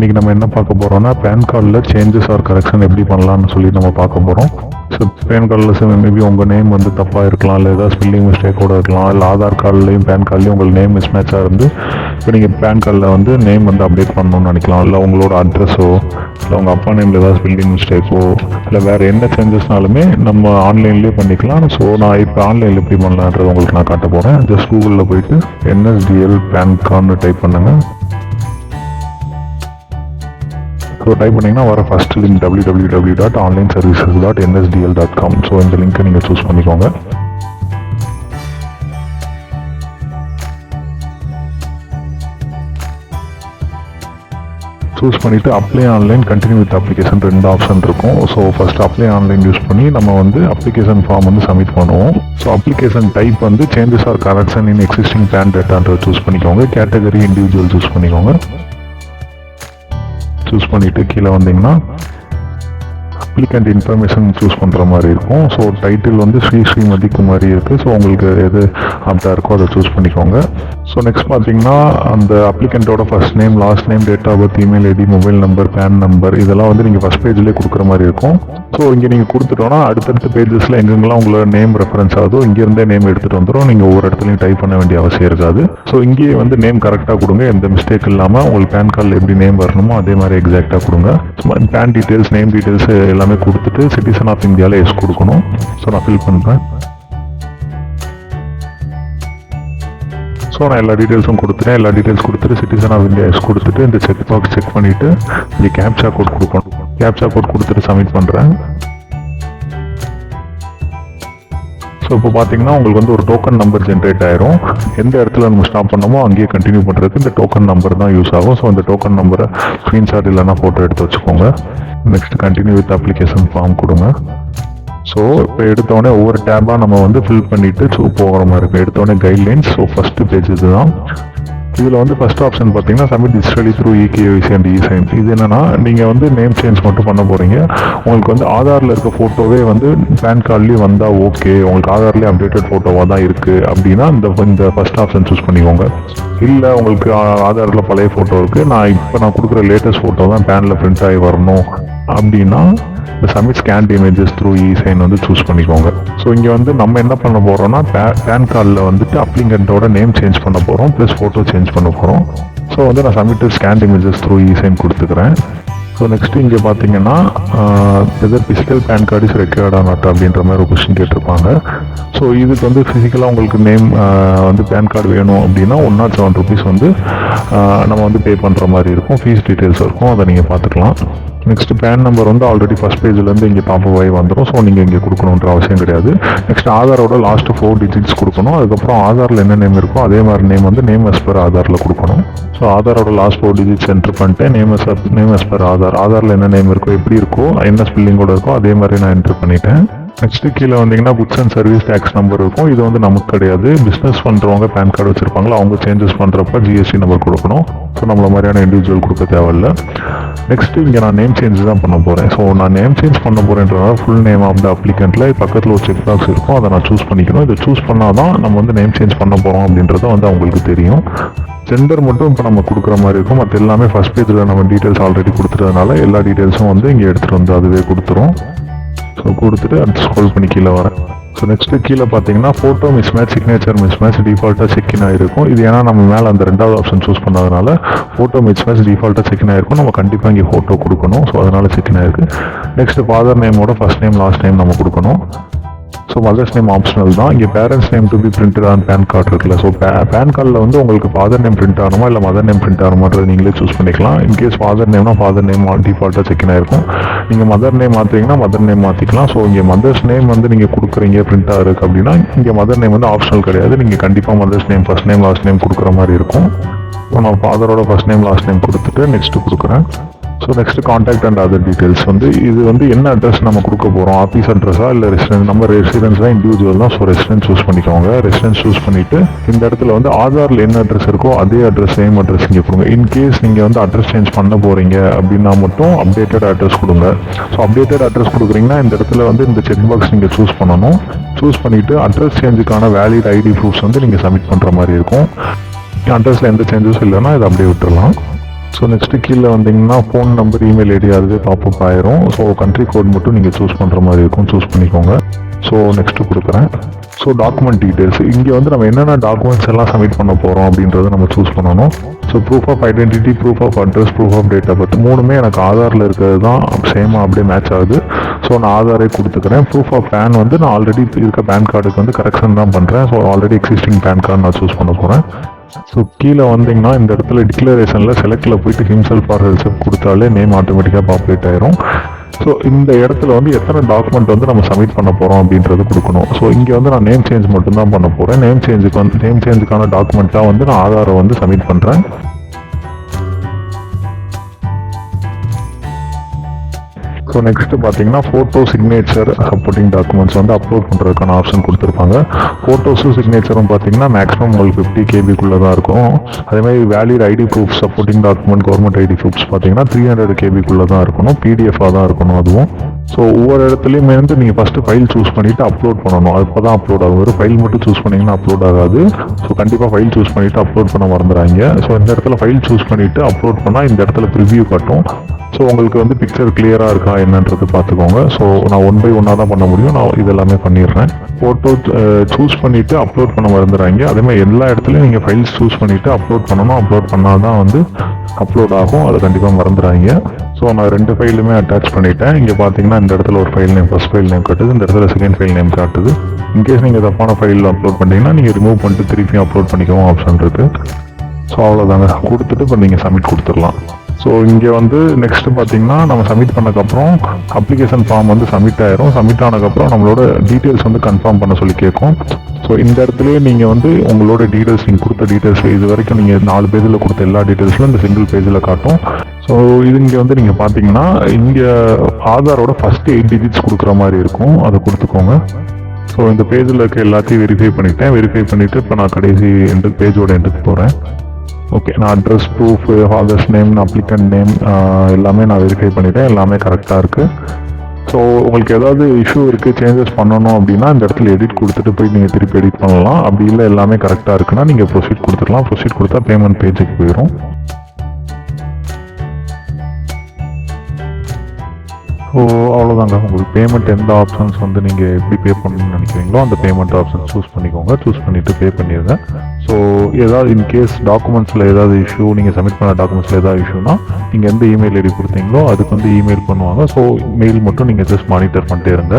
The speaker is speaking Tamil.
இன்றைக்கி நம்ம என்ன பார்க்க போகிறோம்னா பேன் கார்டில் சேஞ்சஸ் ஆர் கரெக்ஷன் எப்படி பண்ணலாம்னு சொல்லி நம்ம பார்க்க போகிறோம் ஸோ பேன் கார்டில் மேபி உங்கள் நேம் வந்து தப்பாக இருக்கலாம் இல்லை ஏதாவது ஸ்பெல்லிங் மிஸ்டேக்கோட இருக்கலாம் இல்லை ஆதார் கார்டுலையும் பேன் கார்டுலேயும் உங்கள் நேம் மிஸ் மேட்சாக இருந்து இப்போ நீங்கள் பேன் கார்டில் வந்து நேம் வந்து அப்டேட் பண்ணணும்னு நினைக்கலாம். இல்லை உங்களோட அட்ரஸோ இல்லை உங்கள் அப்பா நேமில் ஏதாவது ஸ்பெல்லிங் மிஸ்டேக்கோ இல்லை வேறு என்ன சேஞ்சஸ்னாலுமே நம்ம ஆன்லைன்லேயே பண்ணிக்கலாம். ஸோ நான் இப்போ ஆன்லைனில் எப்படி பண்ணலான்றது உங்களுக்கு நான் காட்ட போகிறேன் ஜஸ்ட் கூகுளில் போயிட்டு என்எஸ்டிஎல் பேன் கார்டுன்னு டைப் பண்ணுங்கள் ஸோ டைப் பண்ணிங்கன்னா வர first link W W W dot online services dot NSDL dot com so இந்த லிங்க்கை நீங்கள் சூஸ் பண்ணிக்கோங்க. சூஸ் பண்ணிவிட்டு apply online continue with application ரெண்டு ஆப்ஷன் இருக்கும். So first apply online use பண்ணி நம்ம வந்து அப்ளிகேஷன் ஃபார்ம் வந்து சப்மிட் பண்ணுவோம். ஸோ அப்ளிகேஷன் டைப் வந்து changes or correction in existing plan டேட்டான்றதை choose பண்ணிக்கோங்க. கேட்டகரி இண்டிவிஜுவல் சூஸ் பண்ணிக்கோங்க. சூஸ் பண்ணிவிட்டு கீழே வந்தீங்கன்னா அப்ளிகண்ட் இன்ஃபர்மேஷன் சூஸ் பண்ணுற மாதிரி இருக்கும். ஸோ டைட்டில் வந்து ஸ்ரீ ஸ்ரீமதி குமாரி இருக்குது ஸோ உங்களுக்கு எது அப்டா இருக்கோ அதை சூஸ் பண்ணிக்கோங்க. ஸோ நெக்ஸ்ட் பார்த்தீங்கன்னா அந்த அப்ளிகண்ட்டோட first name last name date of birth email ID mobile number PAN number இதெல்லாம் வந்து நீங்கள் ஃபஸ்ட் பேஜ்லேயே கொடுக்குற மாதிரி இருக்கும். ஸோ இங்கே நீங்கள் கொடுத்துட்டோன்னா அடுத்தடுத்த பேஜஸில் எங்கெங்கெல்லாம் உங்களோட நேம் ரெஃபரன்ஸ் ஆகுதோ இங்கேருந்தே நேம் எடுத்துகிட்டு வந்துடும் நீங்கள் ஒவ்வொரு இடத்துலையும் டைப் பண்ண வேண்டிய அவசியம் இருக்காது. ஸோ இங்கேயே வந்து நேம் கரெக்டாக கொடுங்க. எந்த மிஸ்டேக் இல்லாமல் உங்களுக்கு பேன் கார்டில் எப்படி நேம் வரணுமோ அதே மாதிரி எக்ஸாக்டாக கொடுங்க. பேன் டீட்டெயில்ஸ் நேம் டீட்டெயில்ஸ் எல்லாமே கொடுத்துட்டு சிட்டிசன் ஆஃப் இந்தியாவில் எஸ் கொடுக்கணும். ஸோ நான் ஃபில் பண்ணுறேன் ஸோ நான் எல்லா டீட்டெயில்ஸும் கொடுத்துட்டேன். எல்லா டீட்டெயில்ஸ் கொடுத்துட்டு சிட்டிசன் ஆஃப் இந்தியா எஸ் கொடுத்துட்டு இந்த செக் பாக்ஸ் செக் பண்ணிவிட்டு இங்கே கேப்சா கோட் கொடுக்கணும். கேப்சா கோட் கொடுத்துட்டு சப்மிட் பண்ணுறேன் ஸோ இப்போ பார்த்தீங்கன்னா உங்களுக்கு வந்து ஒரு டோக்கன் நம்பர் ஜென்ரேட் ஆயிரும். எந்த இடத்துல நம்ம ஸ்டாப் பண்ணமோ அங்கேயே கண்டினியூ பண்ணுறதுக்கு இந்த டோக்கன் நம்பர் தான் யூஸ் ஆகும். ஸோ அந்த டோக்கன் நம்பரை ஸ்க்ரீன்ஷாட் இல்லைன்னா ஃபோட்டோ எடுத்து வச்சுக்கோங்க. Next continue with application form கொடுங்க. ஸோ இப்போ எடுத்தோடனே ஒவ்வொரு டேபாக நம்ம வந்து ஃபில் பண்ணிவிட்டு ஸோ போகிற மாதிரி இருக்கும். எடுத்தோடனே கைட்லைன்ஸ் ஸோ ஃபஸ்ட்டு பேஜ் இதுதான். இதில் வந்து ஃபஸ்ட் ஆப்ஷன் பார்த்தீங்கன்னா submit digitally through eKYC and eSign இது என்னென்னா நீங்கள் வந்து நேம் சேஞ்ச் மட்டும் பண்ண போகிறீங்க உங்களுக்கு வந்து ஆதாரில் இருக்க ஃபோட்டோவே வந்து பேன் கார்ட்லேயும் வந்தால் ஓகே உங்களுக்கு ஆதார்லேயே அப்டேட்டட் ஃபோட்டோவாக தான் இருக்குது அப்படின்னா இந்த இந்த ஃபஸ்ட் ஆப்ஷன் சூஸ் பண்ணிக்கோங்க. இல்லை உங்களுக்கு ஆதாரில் பழைய ஃபோட்டோ இருக்குது நான் இப்போ நான் கொடுக்குற லேட்டஸ்ட் ஃபோட்டோ தான் பேனில் பிரிண்ட் ஆகி வரணும். அப்படின்னா இந்த submit scan images through e sign வந்து சூஸ் பண்ணிக்கோங்க. ஸோ இங்கே வந்து நம்ம என்ன பண்ண போகிறோம்னா பேன் கார்டில் வந்துட்டு அப்ளிகண்ட்டோட நேம் சேஞ்ச் பண்ண போகிறோம் ப்ளஸ் ஃபோட்டோ சேஞ்ச் பண்ண போகிறோம் ஸோ வந்து நான் submit scan images through eSign கொடுத்துக்கிறேன். ஸோ நெக்ஸ்ட் இங்கே பார்த்தீங்கன்னா either physical PAN card is ரெக்யர்டா ஆனாட் அப்படின்ற மாதிரி ஒரு கொஸ்டின் கேட்டிருப்பாங்க. ஸோ இதுக்கு வந்து ஃபிசிக்கலாக உங்களுக்கு நேம் வந்து பேன் கார்டு வேணும் அப்படின்னா ஒன் நாட் செவன் ருபீஸ் வந்து நம்ம வந்து பே பண்ணுற மாதிரி இருக்கும். ஃபீஸ் டீட்டெயில்ஸ் இருக்கும் அதை நீங்கள் பார்த்துக்கலாம் நெக்ஸ்ட் பேன் நம்பர் வந்து ஆல்ரெடி ஃபஸ்ட் பேஜ்லேருந்து இங்கே பாப்பப் ஆகி வந்துடும் ஸோ நீங்கள் இங்கே கொடுக்கணுன்ற அவசியம் கிடையாது. நெக்ஸ்ட் ஆதாரோட லாஸ்ட் ஃபோர் டிஜிட்ஸ் கொடுக்கணும். அதுக்கப்புறம் ஆதாரில் என்ன நேம் இருக்கோ அதே மாதிரி நேம் வந்து நேம் எஸ் பர் ஆதாரில் கொடுக்கணும். ஸோ ஆதாரோட லாஸ்ட் ஃபோர் டிஜிட்ஸ் என்ட்ரு பண்ணிட்டேன் name as name as per Aadhaar. ஆதாரில் என்ன நேம் இருக்கோ எப்படி இருக்கோ என்ன ஸ்பெல்லிங்கோட இருக்கோ அதே மாதிரி நான் என்ட்ரு பண்ணிட்டேன். நெக்ஸ்ட் கீழே வந்தீங்கன்னா goods and service tax number இருக்கும். இது வந்து நமக்கு கிடையாது. பிஸ்னஸ் பண்ணுறவங்க பேன் கார்டு வச்சுருப்பாங்களா? அவங்க சேஞ்சஸ் பண்ணுறப்ப ஜிஎஸ்டி நம்பர் கொடுக்கணும். ஸோ நம்மள மாதிரியான இண்டிவிஜுவல் கொடுக்க தேவையில்ல. நெக்ஸ்ட் இங்கே நான் நேம் சேஞ்ச் தான் பண்ண போகிறேன் ஸோ நான் நேம் சேஞ்ச் பண்ண போகிறேன்றதால ஃபுல் நேம் ஆஃப் த அப்ளிகண்ட்டில் பக்கத்தில் ஒரு செக் பாக்ஸ் இருக்கும். அதை நான் சூஸ் பண்ணிக்கணும். இதை சூஸ் பண்ணால் தான் நம்ம வந்து நேம் சேஞ்ச் பண்ண போகிறோம் அப்படின்றது வந்து அவங்களுக்கு தெரியும். ஜெண்டர் மட்டும் இப்போ நம்ம கொடுக்குற மாதிரி இருக்கும். மற்ற எல்லாமே ஃபர்ஸ்ட் பேஜில் நம்ம டீட்டெயில்ஸ் ஆல்ரெடி கொடுத்துறதுனால எல்லா டீட்டெயில்ஸும் வந்து இங்கே எடுத்துகிட்டு வந்து அதுவே கொடுத்துரும். ஸோ கொடுத்துட்டு அடுத்து ஸ்க்ரோல் பண்ணி கீழே வரேன் ஸோ நெக்ஸ்ட்டு கீழே பார்த்தீங்கன்னா photo mismatch signature mismatch டிஃபால்ட்டாக செக்இன் ஆகிருக்கும் இது ஏன்னா நம்ம மேலே அந்த ரெண்டாவது ஆப்ஷன் சூஸ் பண்ணதுனால ஃபோட்டோ மிஸ் மேட்ச் டிஃபால்ட்டாக செக்இன் ஆகிருக்கும் நம்ம கண்டிப்பாக இங்கே ஃபோட்டோ கொடுக்கணும். ஸோ அதனால் செக்இன் ஆயிருக்கு. நெக்ஸ்ட் ஃபாதர் நேமோட ஃபர்ஸ்ட் நேம் லாஸ்ட் நேம் நம்ம கொடுக்கணும். ஸோ மதர்ஸ் நேம் ஆப்ஷனல் தான். இங்கே parents name to be printed on PAN card இருக்குல்ல. ஸோ பேன் கார்டில் வந்து உங்களுக்கு ஃபாதர் நேம் பிரிண்ட் ஆகணுமா? இல்லை மதர் நேம் பிரிண்ட் ஆகணுமான்றது நீங்களே சூஸ் பண்ணிக்கலாம். இன்கேஸ் ஃபாதர் நேம்னா ஃபாதர் நேம் டிஃபால்ட்டாக செக்இன் ஆயிருக்கும். நீங்கள் மதர் நேம் மாற்றுறீங்கன்னா மதர் நேம் மாற்றிக்கலாம் ஸோ இங்கே மதர்ஸ் நேம் வந்து நீங்கள் கொடுக்குறீங்க பிரிண்ட் ஆகிருக்கு அப்படின்னா இங்கே மதர் நேம் வந்து ஆப்ஷனல் கிடையாது. நீங்கள் கண்டிப்பாக mother's name first name last name கொடுக்குற மாதிரி இருக்கும். நான் ஃபாதரோட ஃபர்ஸ்ட் நேம் லாஸ்ட் நேம் கொடுத்துட்டு நெக்ஸ்ட்டு கொடுக்குறேன். So next contact and other details வந்து இது வந்து என்ன அட்ரஸ் நம்ம கொடுக்க போகிறோம் ஆஃபீஸ் அட்ரஸா இல்லை ரெசிடென்ஸ் நம்ம ரெசிடென்ஸ் தான் இண்டிவிஜுவல் தான். ஸோ ரெசிடென்ஸ் சூஸ் பண்ணிக்கோங்க. ரெசிடென்ஸ் சூஸ் பண்ணிட்டு இந்த இடத்துல வந்து ஆதாரில் என்ன அட்ரஸ் இருக்கோ அதே அட்ரஸ் சேம் அட்ரஸ் இங்கே கொடுங்க. இன்கேஸ் நீங்கள் வந்து அட்ரஸ் சேஞ்ச் பண்ண போகிறீங்க அப்படின்னா மட்டும் அப்டேட்டட் அட்ரஸ் கொடுங்க. ஸோ அப்டேட்டட் அட்ரஸ் கொடுக்குறீங்கன்னா இந்த இடத்துல வந்து இந்த செக் பாக்ஸ் நீங்கள் சூஸ் பண்ணணும். சூஸ் பண்ணிவிட்டு அட்ரஸ் சேஞ்சுக்கான வேலிட் ஐடி ப்ரூஃப்ஸ் வந்து நீங்கள் சப்மிட் பண்ணுற மாதிரி இருக்கும். அட்ரஸில் எந்த சேஞ்சஸும் இல்லைன்னா இதை அப்படியே விட்டுடலாம் ஸோ நெக்ஸ்ட்டு கீழே வந்தீங்கன்னா ஃபோன் நம்பர் இமெயில் ஐடி அதுவே பாப்பப் ஆயிரும். ஸோ கண்ட்ரி கோட் மட்டும் நீங்கள் சூஸ் பண்ணுற மாதிரி இருக்கும். சூஸ் பண்ணிக்கோங்க. ஸோ நெக்ஸ்ட்டு கொடுக்குறேன். ஸோ டாக்குமெண்ட் டீட்டெயில்ஸ் இங்கே வந்து நம்ம என்னென்ன டாக்குமெண்ட்ஸ் எல்லாம் சப்மிட் பண்ண போகிறோம் அப்படின்றத நம்ம சூஸ் பண்ணணும். So proof of identity proof of address proof of date of birth மூணுமே எனக்கு ஆதாரில் இருக்கிறது தான் சேமாக அப்படியே மேட்ச் ஆகுது. ஸோ நான் ஆதாரே கொடுத்துக்கிறேன். ப்ரூஃப் ஆஃப் பேன் வந்து நான் ஆல்ரெடி இருக்க பேன் கார்டுக்கு வந்து கரெக்ஷன் தான் பண்ணுறேன் so already existing PAN card நான் சூஸ் பண்ண போகிறேன் ஸோ கீழே வந்தீங்கன்னா இந்த இடத்துல டிக்ளரேஷனில் செலக்டில் போயிட்டு ஹிம்செல்ஃப் ஆர் ஹெல்செல்ஃப் கொடுத்தாலே நேம் ஆட்டோமேட்டிக்காக பாப்புலேட் ஆயிரும். ஸோ இந்த இடத்துல வந்து எத்தனை டாக்குமெண்ட் வந்து நம்ம சப்மிட் பண்ண போகிறோம் அப்படின்றது கொடுக்கணும். ஸோ இங்கே வந்து நான் நேம் சேஞ்ச் மட்டும்தான் பண்ண போகிறேன் நேம் சேஞ்சுக்கு வந்து நேம் சேஞ்சுக்கான டாக்குமெண்ட்டாக வந்து நான் ஆதாரை வந்து சப்மிட் பண்ணுறேன் ஸோ நெக்ஸ்ட் பார்த்தீங்கன்னா ஃபோட்டோ சிக்னேச்சர் சப்போர்ட்டிங் டாக்குமெண்ட்ஸ் வந்து அப்லோட் பண்ணுறதுக்கான ஆப்ஷன் கொடுத்துருப்பாங்க. ஃபோட்டோஸும் சிக்னேச்சரும் பார்த்தீங்கன்னா மேக்ஸிமம் உங்களுக்கு ஃபிஃப்டி கேபிக்குள்ளே தான் இருக்கும். அதே மாதிரி valid ID proof supporting document government ID proofs பார்த்தீங்கன்னா த்ரீ ஹண்ட்ரட் கேபிக்குள்ளே தான் இருக்கணும். பிடிஎஃபாக தான் இருக்கணும் அதுவும். ஸோ ஒவ்வொரு இடத்துலையுமே வந்து நீங்கள் ஃபஸ்ட்டு ஃபைல் சூஸ் பண்ணிவிட்டு அப்லோட் பண்ணணும். அப்போ தான் அப்லோட் ஆகும். வெறும் ஃபைல் மட்டும் சூஸ் பண்ணிங்கன்னா அப்லோட் ஆகாது. ஸோ கண்டிப்பாக ஃபைல் சூஸ் பண்ணிவிட்டு அப்லோட் பண்ண மறந்துடுறாங்க ஸோ இந்த இடத்துல ஃபைல் சூஸ் பண்ணிவிட்டு அப்லோட் பண்ணால் இந்த இடத்துல ப்ரிவியூ காட்டும். ஸோ உங்களுக்கு வந்து பிக்சர் கிளியராக இருக்கா என்னன்றது பார்த்துக்கோங்க ஸோ நான் ஒன் பை ஒன்னாக தான் பண்ண முடியும். நான் இதெல்லாமே பண்ணிடுறேன். ஃபோட்டோ சூஸ் பண்ணிவிட்டு அப்லோட் பண்ண மறந்துடுறாங்க அதேமாதிரி எல்லா இடத்துலையும் நீங்கள் ஃபைல்ஸ் சூஸ் பண்ணிவிட்டு அப்லோட் பண்ணணும். அப்லோட் பண்ணால் தான் வந்து அப்லோட் ஆகும். அதை கண்டிப்பாக மறந்துடுறாங்க ஸோ நான் ரெண்டு ஃபைலுமே அட்டாச் பண்ணிட்டேன். இங்கே பார்த்தீங்கன்னா இந்த இடத்துல ஒரு file name first file name காட்டுது. இந்த இடத்துல செகண்ட் ஃபைல் நேம் காட்டுது. இன்கேஸ் நீங்கள் தப்பான ஃபைலில் அப்லோட் பண்ணிட்டீங்கன்னா நீங்கள் ரிமூவ் பண்ணிட்டு திருப்பியும் அப்லோட் பண்ணிக்கவும் ஆப்ஷன் இருக்குது ஸோ அவ்வளோதாங்க கொடுத்துட்டு இப்போ நீங்கள் சப்மிட் கொடுத்துடலாம். ஸோ இங்கே வந்து நெக்ஸ்ட் பார்த்தீங்கன்னா நம்ம சப்மிட் பண்ணக்கப்புறம் அப்ளிகேஷன் ஃபார்ம் வந்து சப்மிட் ஆயிரும். சப்மிட் ஆனதுக்கப்புறம் நம்மளோட டீட்டெயில்ஸ் வந்து கன்ஃபார்ம் பண்ண சொல்லி கேட்கும். ஸோ இந்த இடத்துலயே நீங்கள் வந்து உங்களோட டீட்டெயில்ஸ் நீங்கள் கொடுத்த டீட்டெயில்ஸ் இது வரைக்கும் நீங்கள் நாலு பேஜில் கொடுத்த எல்லா டீட்டெயில்ஸும் இந்த சிங்கிள் பேஜில் காட்டும். ஸோ இது இங்கே வந்து நீங்கள் பார்த்தீங்கன்னா இங்கே ஆதாரோட ஃபஸ்ட் எயிட் டிஜிட்ஸ் கொடுக்குற மாதிரி இருக்கும். அதை கொடுத்துக்கோங்க. ஸோ இந்த பேஜில் இருக்க எல்லாத்தையும் வெரிஃபை பண்ணிட்டேன். வெரிஃபை பண்ணிவிட்டு இப்போ நான் கடைசி எண்டு பேஜோட எண்டுக்கு போகிறேன் ஓகே நான் address proof father's name applicant name எல்லாமே நான் வெரிஃபை பண்ணிட்டேன். எல்லாமே கரெக்டாக இருக்குது ஸோ உங்களுக்கு ஏதாவது இஷ்யூ இருக்குது சேஞ்சஸ் பண்ணணும் அப்படின்னா இந்த இடத்துல எடிட் கொடுத்துட்டு போய் நீங்கள் திருப்பி எடிட் பண்ணலாம். அப்படி இல்லை எல்லாமே கரெக்டாக இருக்குன்னா நீங்கள் ப்ரொசீட் கொடுத்துடலாம். ப்ரொசீட் கொடுத்தா பேமெண்ட் பேஜுக்கு போயிடும் ஸோ அவ்வளோதாங்க உங்களுக்கு பேமெண்ட் எந்த ஆப்ஷன்ஸ் வந்து நீங்கள் எப்படி பே பண்ணணும்னு நினைக்கிறீங்களோ அந்த பேமெண்ட் ஆப்ஷன் சூஸ் பண்ணிக்கோங்க. சூஸ் பண்ணிவிட்டு பே பண்ணிடுங்க. ஸோ ஏதாவது இன்கேஸ் டாக்குமெண்ட்ஸில் ஏதாவது இஷ்யூ நீங்கள் சப்மிட் பண்ண டாக்குமெண்ட்ஸில் ஏதாவது இஷ்யூனா நீங்கள் எந்த இமெயில் ஐடி கொடுத்தீங்களோ அதுக்கு வந்து இமெயில் பண்ணுவாங்க. ஸோ மெயில் மட்டும் நீங்கள் ஜஸ்ட் மானிட்டர் பண்ணிட்டே இருங்க.